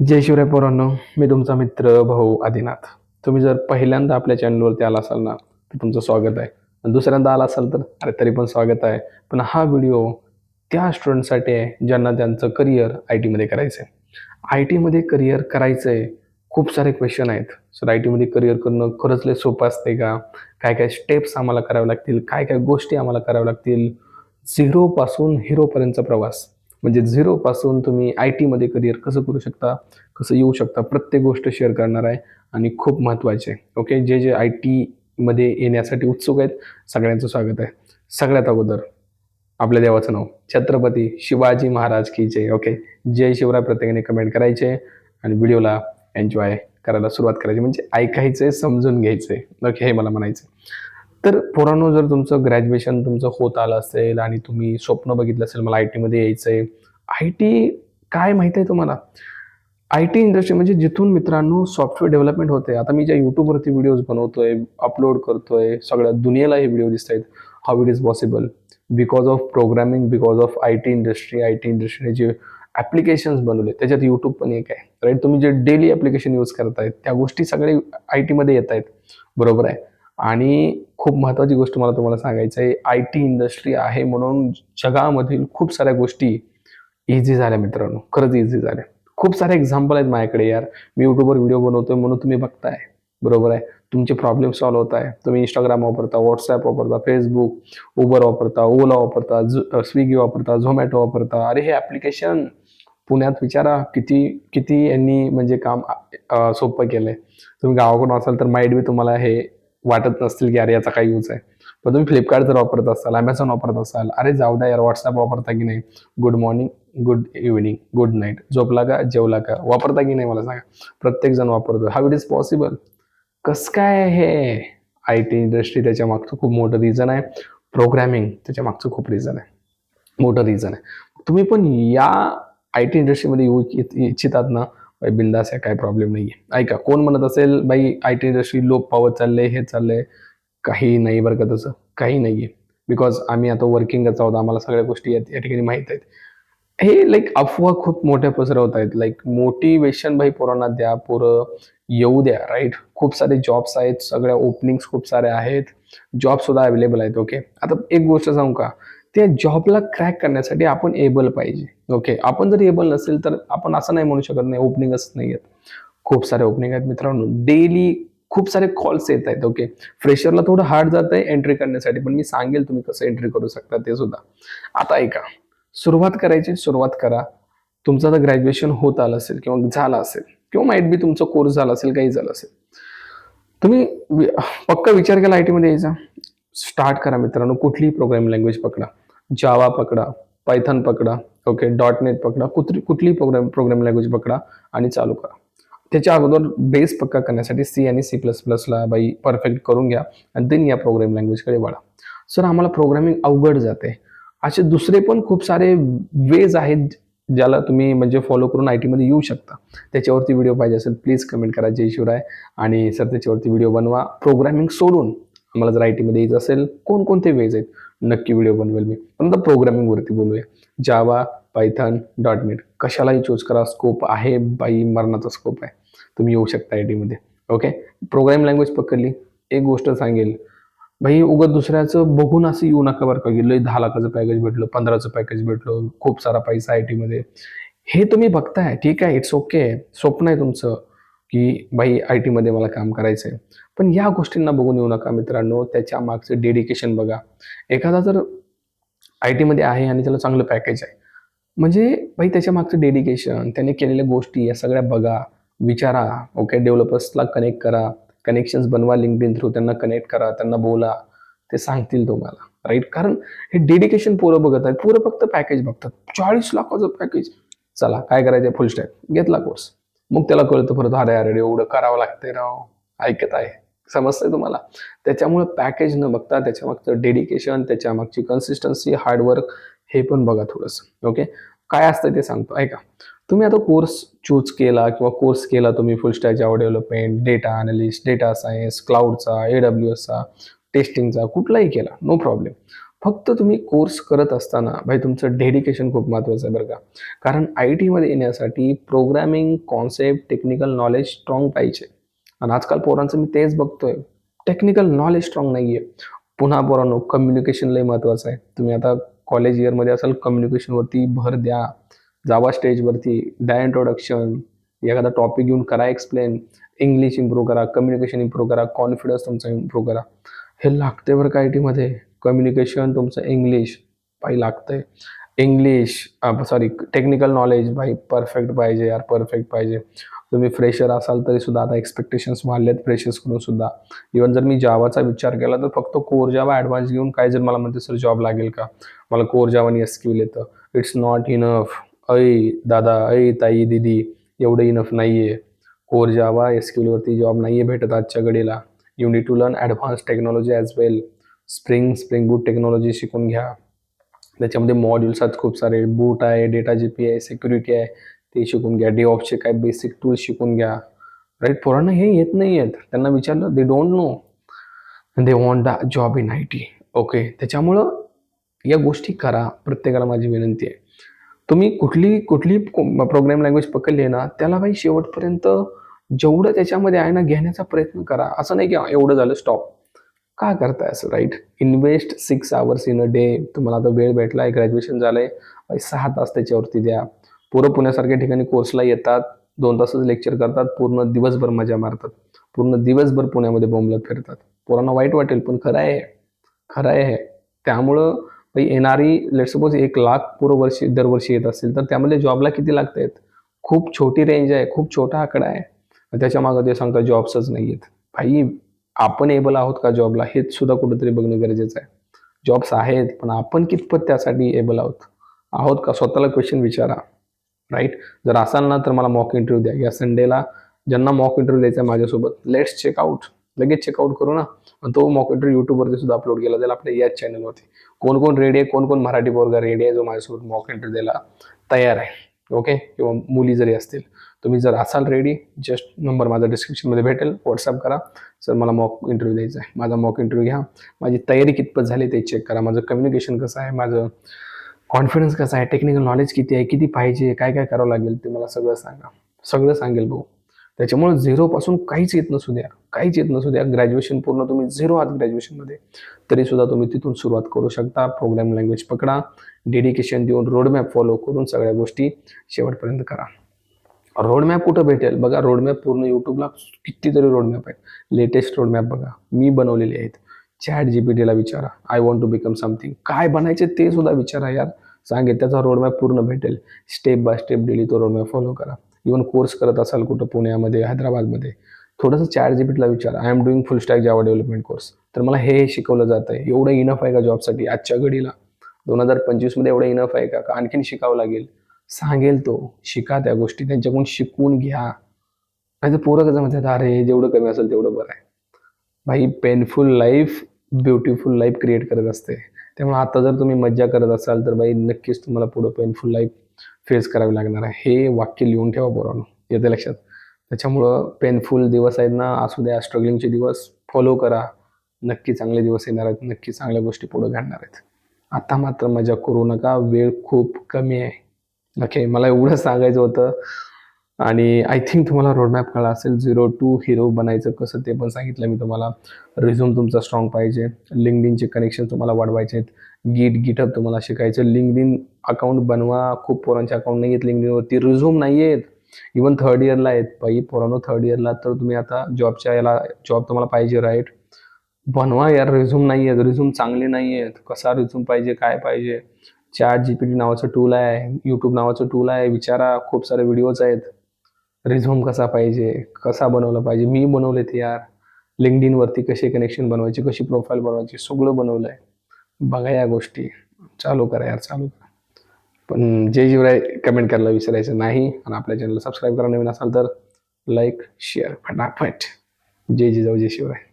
जय शिवराय पोरांनो मी तुमचा मित्र भाऊ आदिनाथ. तुम्ही जर पहिल्यांदा आपल्या चॅनलवरती आला असाल ना तर तुमचं स्वागत आहे. आणि दुसऱ्यांदा आला असाल तर अरे तरी पण स्वागत आहे. पण हा व्हिडिओ त्या स्टुडंटसाठी आहे ज्यांना त्यांचं करिअर आय टीमध्ये करायचं आहे आय टीमध्ये करिअर करायचं आहे खूप सारे क्वेश्चन आहेत. सर आय टीमध्ये करिअर करणं खरंच लय सोपं असते का? काय काय स्टेप्स आम्हाला कराव्या लागतील? काय काय गोष्टी आम्हाला कराव्या लागतील? झिरोपासून हिरोपर्यंतचा प्रवास. म्हणजे झिरोपासून तुम्ही आय टीमध्ये करिअर कसं करू शकता कसं येऊ शकता प्रत्येक गोष्ट शेअर करणार आहे आणि खूप महत्त्वाचे ओके जे जे आय टीमध्ये येण्यासाठी उत्सुक आहेत सगळ्यांचं स्वागत आहे. सगळ्यात अगोदर आपल्या देवाचं नाव छत्रपती शिवाजी महाराज की जय. ओके जय शिवराय प्रत्येकाने कमेंट करायचे आणि व्हिडिओला एन्जॉय करायला सुरुवात करायची. म्हणजे ऐकायचंय समजून घ्यायचंय. ओके हे मला म्हणायचं तर पोरांनो जर तुमचं ग्रॅज्युएशन तुमचं होत आलं असेल आणि तुम्ही स्वप्न बघितलं असेल मला आय टीमध्ये यायचं आहे आय टी काय माहिती आहे तुम्हाला? आय टी इंडस्ट्री म्हणजे जिथून मित्रांनो सॉफ्टवेअर डेव्हलपमेंट होते. आता मी ज्या यूट्यूबवरती व्हिडिओज बनवतोय अपलोड करतोय सगळ्या दुनियेला हे व्हिडिओ दिसत आहेत how it is possible because of programming because of I T industry I T इंडस्ट्रीने जे ॲप्लिकेशन्स बनवले त्याच्यात यूट्यूब पण एक आहे. राईट तुम्ही जे डेली ॲप्लिकेशन यूज करतायत त्या गोष्टी सगळे आय टीमध्ये येत आहेत बरोबर आहे? आणि खूप महत्त्वाची गोष्ट मला तुम्हाला सांगायचं आहे आय टी इंडस्ट्री आहे म्हणून जगामधील खूप साऱ्या गोष्टी इझी झाल्या मित्रांनो खरंच इझी झाल्या. खूप सारे एक्झाम्पल आहेत माझ्याकडे यार. मी यूट्यूबवर व्हिडिओ बनवतोय म्हणून तुम्ही बघताय. बरोबर आहे? तुमचे प्रॉब्लेम सॉल्व्ह होत आहे. तुम्ही इंस्टाग्राम वापरता व्हॉट्सॲप वापरता फेसबुक उबर वापरता ओला वापरता स्विगी वापरता झोमॅटो वापरता. अरे हे ॲप्लिकेशन पुण्यात विचारा किती किती यांनी म्हणजे काम सोपं केलं केलंय. तुम्ही गावाकडून असाल तर माइट बी तुम्हाला हे वाटत नसतील की अरे याचा काय यूज आहे. पण तुम्ही फ्लिपकार्ट जर वापरत असाल अमेझॉन वापरत असाल अरे जाऊ द्या यार व्हॉट्सअप वापरता की नाही? Good morning good evening good night झोपला का? जेवला का? वापरता की नाही मला सांगा. प्रत्येक जण वापरतो हाव इट इज पॉसिबल कसं काय हे आय टी इंडस्ट्री त्याच्या मागचं खूप मोठं रिझन आहे. प्रोग्रॅमिंग त्याच्या मागचं खूप रिझन आहे. मोठं रिझन आहे. तुम्ही पण या आय टी इंडस्ट्रीमध्ये येऊ इच्छितात ना? बिंदास आहे काय प्रॉब्लेम नाही आहे ऐका कोण म्हणत असेल बाई आय टी इंडस्ट्री लोप पावत चाललंय हे चाललंय. काही नाही बरं का तसं. काही नाही आहे बिकॉज आम्ही आता वर्किंगच आहोत आम्हाला सगळ्या गोष्टी या या ठिकाणी माहीत आहेत. हे लाईक अफवा खूप मोठ्या पसरवत आहेत. लाईक मोटिवेशन भाई पोरांना द्या पोरं येऊ द्या राईट खूप सारे जॉब्स आहेत सगळ्या ओपनिंग्स खूप साऱ्या आहेत. जॉब सुद्धा अवेलेबल आहेत ओके आता एक गोष्ट सांगू का? त्या जॉबला क्रॅक करण्यासाठी आपण एबल पाहिजे. ओके आपण जर एबल नसेल तर आपण असं नाही म्हणू शकत नाही ओपनिंगच नाही आहेत खूप सारे ओपनिंग आहेत मित्रांनो. डेली खूप सारे कॉल्स येत आहेत ओके फ्रेशरला थोडं हार्ड जात आहे एंट्री करण्यासाठी पण मी सांगेल तुम्ही कसं एंट्री करू शकता ते सुद्धा. आता ऐका. सुरुवात करायची सुरुवात करा. तुमचं आता ग्रॅज्युएशन होत आलं असेल किंवा झालं असेल किंवा माईट बी तुमचा कोर्स झाला असेल काही झालं असेल. तुम्ही पक्का विचार केला आय टीमध्ये यायचा? स्टार्ट करा मित्रांनो. कुठलीही प्रोग्रामिंग लँग्वेज पकडा. जावा पकडा पायथन पकडा ओके डॉट नेट पकडा कुठली कुठलीही प्रोग्राम प्रोग्रामिंग लँग्वेज पकडा आणि चालू करा. त्याच्या अगोदर बेस पक्का करण्यासाठी सी आणि सी प्लस प्लसला बाई परफेक्ट करून घ्या आणि देन या प्रोग्रामिंग लँग्वेजकडे वळा. सर आम्हाला प्रोग्रामिंग अवघड जाते. असे दुसरे पण खूप सारे वेज आहेत ज्याला तुम्ही म्हणजे फॉलो करून आय टीमध्ये येऊ शकता. त्याच्यावरती व्हिडिओ पाहिजे असेल प्लीज कमेंट करा. जय शिवराय. आणि सर त्याच्यावरती व्हिडिओ बनवा. प्रोग्रामिंग सोडून आम्हाला जर आय टीमध्ये यायचं असेल कोणकोणते वेज आहेत? नक्की व्हिडिओ बनवेल मी. पण आता प्रोग्रामिंगवरती बोलूया. जावा पायथन डॉट नेट कशालाही चूज करा. स्कोप आहे बाई मरणाचा स्कोप आहे. तुम्ही येऊ शकता आय टीमध्ये ओके प्रोग्रॅम लँग्वेज पकडली. एक गोष्ट सांगेल. भाई उगत दुसऱ्याचं बघून असं येऊ नका बरं का. गेलं दहा लाखाचं पॅकेज भेटलं पंधराचं पॅकेज भेटलं खूप सारा पैसा आय टीमध्ये हे तुम्ही बघताय. ठीक आहे इट्स ओके स्वप्न आहे तुमचं. की बाई आय टीमध्ये मला काम करायचं आहे पण या गोष्टींना बघून येऊ नका मित्रांनो त्याच्या मागचं डेडिकेशन बघा. एखादा जर आय टीमध्ये आहे आणि त्याला चांगलं पॅकेज आहे. म्हणजे भाई त्याच्या मागचं डेडिकेशन त्याने केलेल्या गोष्टी या सगळ्या बघा विचारा. ओके डेव्हलपर्सला कनेक्ट करा. कनेक्शन्स बनवा लिंकडिन थ्रू त्यांना कनेक्ट करा त्यांना बोला. ते सांगतील तुम्हाला राईट कारण हे डेडिकेशन पोरं बघत आहेत. पोरं फक्त पॅकेज बघतात. चाळीस लाखाचं पॅकेज चला काय करायचं फुल स्टॅक घेतला कोर्स मग त्याला कळतं परत अरे अरे एवढं करावं लागतंय राव हो. ऐकत आहे. समजतंय तुम्हाला? त्याच्यामुळे पॅकेज न बघता त्याच्या मागचं डेडिकेशन त्याच्या मागची कन्सिस्टन्सी हार्डवर्क हे पण बघा थोडंसं. ओके काय असतं ते सांगतो. ऐका. तुम्ही आता कोर्स चूज केला किंवा कोर्स केला तुम्ही full stack Java development data analyst data science क्लाउडचा A W एसचा टेस्टिंगचा कुठलाही केला नो प्रॉब्लेम फक्त तुम्ही कोर्स करत असताना भाई तुमचं डेडिकेशन खूप महत्त्वाचं आहे बरं का. कारण आय टीमध्ये येण्यासाठी programming concept technical knowledge strong पाहिजे. आणि आजकाल पोरांचं मी तेच बघतोय. टेक्निकल नॉलेज स्ट्रॉंग नाही आहे पुन्हा पोरांनो कम्युनिकेशन लय महत्त्वाचं आहे. तुम्ही आता कॉलेज इयरमध्ये असाल कम्युनिकेशनवरती भर द्या. जावा स्टेजवरती द्या इंट्रोडक्शन एखादा टॉपिक घेऊन करा एक्सप्लेन इंग्लिश इम्प्रूव्ह करा कम्युनिकेशन इम्प्रूव्ह करा कॉन्फिडन्स तुमचा इम्प्रूव्ह करा. हे लागते बरं का आय टीमध्ये कम्युनिकेशन तुमचं इंग्लिश बाई लागतंय. इंग्लिश सॉरी टेक्निकल नॉलेज बाई परफेक्ट पाहिजे यार परफेक्ट पाहिजे. तुम्ही फ्रेशर असाल तरी सुद्धा आता एक्सपेक्टेशन्स वाढलेत फ्रेशर्सकडून सुद्धा. इवन जर मी जावाचा विचार केला तर फक्त कोर जावा ॲडव्हान्स घेऊन काय जर मला म्हणते सर जॉब लागेल का? मला कोर जावानी एस क्यू येतं. इट्स नॉट इनफ ऐ दादा ऐ ताई दिदी एवढं इनफ नाही आहे कोर जावा एस क्यूलवरती जॉब नाही आहे भेटत आजच्या घडीला. You need to learn advance technology as well spring spring boot technology शिकून घ्या. त्याच्यामध्ये मॉड्यूल्स आहेत खूप सारे. बूट आहे डेटा जी पी आहे सिक्युरिटी आहे ते शिकून घ्या. डे ऑफचे काय बेसिक टूल्स शिकून घ्या. राईट पोरांना हे येत नाही आहेत त्यांना विचारलं they don't know they want the job in I T okay त्याच्यामुळं या गोष्टी करा. प्रत्येकाला माझी विनंती आहे. तुम्ही कुठली कुठली प्रोग्राम लँग्वेज पकडली आहे ना त्याला काही शेवटपर्यंत जेवढं त्याच्यामध्ये आहे ना घेण्याचा प्रयत्न करा. असं नाही की एवढं झालं स्टॉप का करताय असं right invest six hours in a day तुम्हाला आता वेळ भेटला आहे ग्रॅज्युएशन झालं आहे सहा तास त्याच्यावरती द्या. पोरं पुण्यासारख्या ठिकाणी कोर्सला येतात. दोन तासच लेक्चर करतात. पूर्ण दिवसभर मजा मारतात. पूर्ण दिवसभर पुण्यामध्ये बोंबलत फिरतात. पोरांना वाईट वाटेल पण खरं आहे. खरं आहे. त्यामुळं येणारी लेट सपोज एक लाख पूर्व वर्षी दरवर्षी येत असेल तर त्यामध्ये जॉबला किती लागत आहेत खूप छोटी रेंज आहे. खूप छोटा आकडा आहे. त्याच्या मागं ते सांगतात जॉब्सच नाही आहेत भाई आपण एबल आहोत का जॉबला हेच सुद्धा कुठेतरी बघणं गरजेचं आहे. जॉब्स आहेत पण आपण कितपत त्यासाठी एबल आहोत? आहोत का? स्वतःला क्वेश्चन विचारा. राईट जर असाल ना तर मला मॉक इंटरव्ह्यू द्या. या संडेला ज्यांना मॉक इंटरव्ह्यू द्यायचा आहे माझ्यासोबत लेट्स चेकआउट लगेच चेकआउट करू ना. आणि तो मॉक इंटरव्ह्यू यूट्यूबवरती सुद्धा अपलोड केला जाईल आपल्या याच चॅनलवरती कोण कोण रेडी आहे कोण कोण मराठी पोरगा रेडी आहे जो माझ्यासोबत मॉक इंटरव्ह्यू द्यायला तयार आहे. ओके? किंवा मुली जरी असतील तुम्ही जर असाल रेडी जस्ट नंबर माझा डिस्क्रिप्शनमध्ये भेटेल व्हॉट्सअप करा. सर मला मॉक इंटरव्ह्यू द्यायचा आहे. माझा मॉक इंटरव्ह्यू घ्या. माझी तयारी कितपत झाली ते चेक करा. माझं कम्युनिकेशन कसं आहे? माझं कॉन्फिडन्स कसा आहे? टेक्निकल नॉलेज किती आहे? किती पाहिजे? काय काय करावं लागेल? ते मला सगळं सांगा. सगळं सांगेल भाऊ. त्याच्यामुळे झिरोपासून काहीच येत नसू द्या. काहीच येत नसू द्या. ग्रॅज्युएशन पूर्ण तुम्ही झिरो आहात ग्रॅज्युएशनमध्ये तरी सुद्धा तुम्ही तिथून सुरुवात करू शकता. प्रोग्राम लँग्वेज पकडा. डेडिकेशन देऊन रोडमॅप फॉलो करून सगळ्या गोष्टी शेवटपर्यंत करा. रोडमॅप कुठं भेटेल? बघा रोडमॅप पूर्ण यूट्यूबला कितीतरी रोडमॅप आहेत. लेटेस्ट रोडमॅप बघा. मी बनवलेले आहेत. चॅट जी पी टीला विचारा. I want to become something काय बनायचे ते सुद्धा विचारा यार. सांगेल त्याचा रोडमॅप पूर्ण भेटेल. स्टेप बाय स्टेप डेली तो रोडमॅप फॉलो करा. इवन कोर्स करत असाल कुठं पुण्यामध्ये हैदराबादमध्ये. थोडंसं चार जी बीटला विचार. I am doing full stack Java development course तर मला हे हे शिकवलं जात आहे एवढं इनफ आहे का जॉबसाठी आजच्या घडीला. दोन हजार पंचवीसमध्ये एवढं इनफ आहे का? का आणखीन शिकावं लागेल? सांगेल तो. शिका त्या गोष्टी. त्यांच्याकडून शिकून घ्या. नाही तर पोरं कसं म्हणतात अरे जेवढं कमी असेल तेवढं बरं आहे. भाई painful life beautiful life create करत असते. त्यामुळे आता जर तुम्ही मज्जा करत असाल तर बाई नक्कीच तुम्हाला पुढं पेनफुल लाईफ फेस करावी लागणार आहे. हे वाक्य लिहून ठेवा पोरांनो. येते लक्षात. त्याच्यामुळं पेनफुल दिवस आहेत ना असू द्या स्ट्रगलिंगचे दिवस फॉलो करा. नक्की चांगले दिवस येणार आहेत नक्की चांगल्या गोष्टी पुढे घडणार आहेत. आता मात्र मजा करू नका वेळ खूप कमी आहे. ओके मला एवढं सांगायचं होतं. आणि आय थिंक तुम्हाला रोडमॅप कळला असेल झिरो टू हिरो बनायचं कसं ते पण सांगितलं मी तुम्हाला. रिझ्यूम तुमचा स्ट्रॉंग पाहिजे. लिंकडिनचे कनेक्शन तुम्हाला वाढवायचे आहेत. गीट गिटअप तुम्हाला शिकायचं. लिंकडिन अकाउंट बनवा. खूप पोरांचे अकाउंट नाही आहेत लिंकडिनवरती रिझ्यूम नाही आहेत इवन थर्ड इयरला आहेत. बाई पोरांनो थर्ड इयरला तर तुम्ही आता जॉबच्या याला जॉब तुम्हाला पाहिजे राईट बनवा यार रिझ्यूम नाही आहेत. रिझ्यूम चांगले नाही आहेत. कसा रिझ्यूम पाहिजे काय पाहिजे? चॅट जी पी टी नावाचं टूल आहे यूट्यूब नावाचं टूल आहे. विचारा खूप सारे व्हिडिओज आहेत. रिझ्यूम कसा पाहिजे कसा बनवला पाहिजे? मी बनवले ते यार लिंकडिनवरती कसे कनेक्शन बनवायचे कशी प्रोफाईल बनवायची सगळं बनवलं आहे बघा या गोष्टी. चालू करा यार चालू करा. पण जय जीवराय कमेंट करायला विसरायचं नाही आणि आपल्या चॅनलला सबस्क्राईब करा नवीन असाल तर लाईक शेअर फटाफट. जय जिजाऊ जय शिवराय.